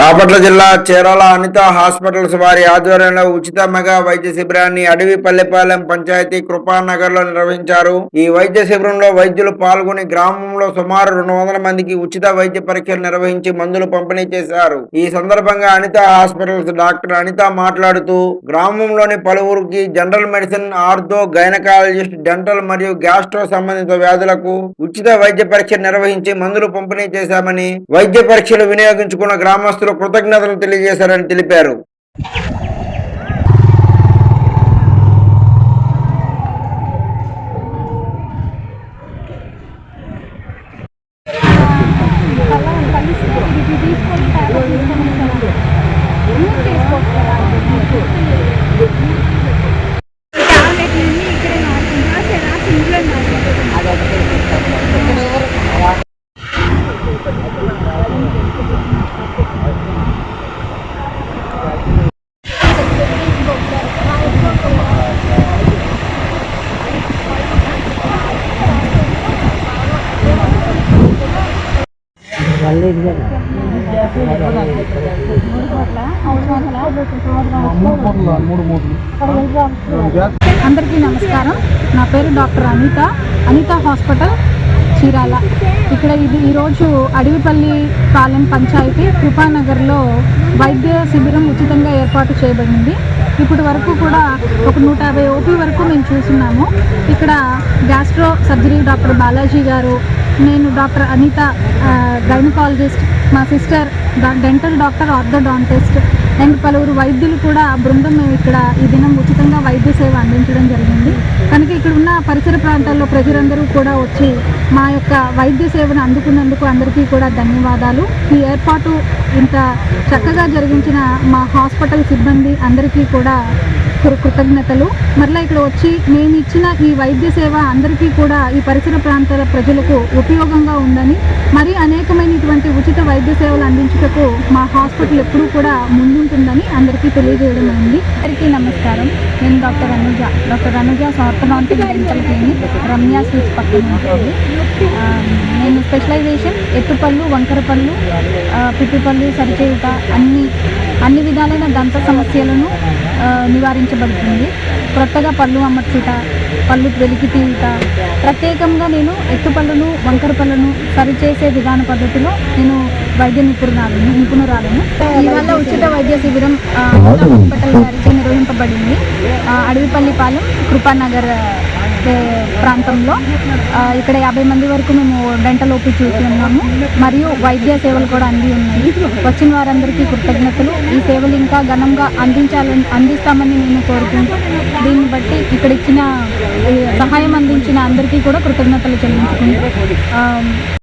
బాపట్ల జిల్లా చీరాల అనిత హాస్పిటల్స్ వారి ఆధ్వర్యంలో ఉచిత మెగా వైద్య శిబిరాన్ని అడవి పల్లెపాలెం పంచాయతీ కృపానగర్లో నిర్వహించారు. ఈ వైద్య శిబిరంలో వైద్యులు పాల్గొని గ్రామంలో సుమారు రెండు వందల మందికి ఉచిత వైద్య పరీక్షలు నిర్వహించి మందులు పంపిణీ చేశారు. ఈ సందర్భంగా అనిత హాస్పిటల్స్ డాక్టర్ అనిత మాట్లాడుతూ గ్రామంలోని పలువురికి general medicine ortho gynaecologist dental మరియు గ్యాస్ట్రో సంబంధిత వ్యాధులకు ఉచిత వైద్య పరీక్ష నిర్వహించి మందులు పంపిణీ చేశామని వైద్య పరీక్షలు వినియోగించుకున్న గ్రామస్తులు కృతజ్ఞతలు తెలియజేశారని తెలిపారు. అందరికీ నమస్కారం. నా పేరు డాక్టర్ అనిత. అనిత హాస్పిటల్ చీరాల. ఇక్కడ ఇది ఈరోజు అడవిపల్లి పాలెం పంచాయతీ కృపానగర్లో వైద్య శిబిరం ఉచితంగా ఏర్పాటు చేయబడింది. ఇప్పటి వరకు కూడా ఒక నూట యాభై ఓపీ వరకు మేము చూస్తున్నాము. ఇక్కడ గ్యాస్ట్రో సర్జరీ డాక్టర్ బాలాజీ గారు నేను డాక్టర్ అనిత గైనకాలజిస్ట్ మా sister dental doctor orthodontist. And పలువురు వైద్యులు కూడా ఆ బృందం మేము ఇక్కడ ఈ దినం ఉచితంగా వైద్య సేవ అందించడం జరిగింది. కనుక ఇక్కడ ఉన్న పరిసర ప్రాంతాల్లో ప్రజలందరూ కూడా వచ్చి మా యొక్క వైద్య సేవను అందుకున్నందుకు అందరికీ కూడా ధన్యవాదాలు. ఈ ఏర్పాటు ఇంత చక్కగా జరిగించిన మా హాస్పిటల్ సిబ్బంది అందరికీ కూడా కృతజ్ఞతలు. మరలా ఇక్కడ వచ్చి మేము ఇచ్చిన ఈ వైద్య సేవ అందరికీ కూడా ఈ పరిసర ప్రాంతాల ప్రజలకు ఉపయోగంగా ఉందని మరి అనేకమైనటువంటి ఉచిత వైద్య సేవలు అందించుటకు మా హాస్పిటల్ ఎప్పుడూ కూడా ముందుంటుందని అందరికీ తెలియజేయడం అయింది. అందరికీ నమస్కారం. నేను doctor Anuja doctor Anuja orthodontic dental clinic Ramya sweets పక్కన ఉంటుంది. నేను స్పెషలైజేషన్ ఎత్తుపళ్ళు వంకరపళ్ళు పిట్టిపళ్ళు పిప్పిపళ్ళు సరిచేయుట అన్ని అన్ని విధాలైన దంత సమస్యలను నివారించబడుతుంది. క్రొత్తగా పళ్ళు అమర్చుట పళ్ళు వెలికి తీయుట. ప్రత్యేకంగా నేను ఎత్తుపళ్ళను వంకర పళ్ళను సరిచేసే విధాన పద్ధతిలో నేను వైద్య నిపుణురాలను నిపుణురాలను. ఇవాళ ఉచిత వైద్య శిబిరం హాస్పిటల్ వారిచే నిర్వహింపబడింది. అడవిపల్లిపాలెం కృపానగర్ ప్రాంతంలో. ఇక్కడ యాభై మంది వరకు మేము డెంటల్ ఓపీ చూసి ఉన్నాము. మరియు వైద్య సేవలు కూడా అంది ఉన్నాయి. వచ్చిన వారందరికీ కృతజ్ఞతలు. ఈ సేవలు ఇంకా ఘనంగా అందించాలని అందిస్తామని నేను కోరుకుంటూ దీన్ని బట్టి ఇక్కడ ఇచ్చిన సహాయం అందించిన అందరికీ కూడా కృతజ్ఞతలు చెల్లించుకుంటూ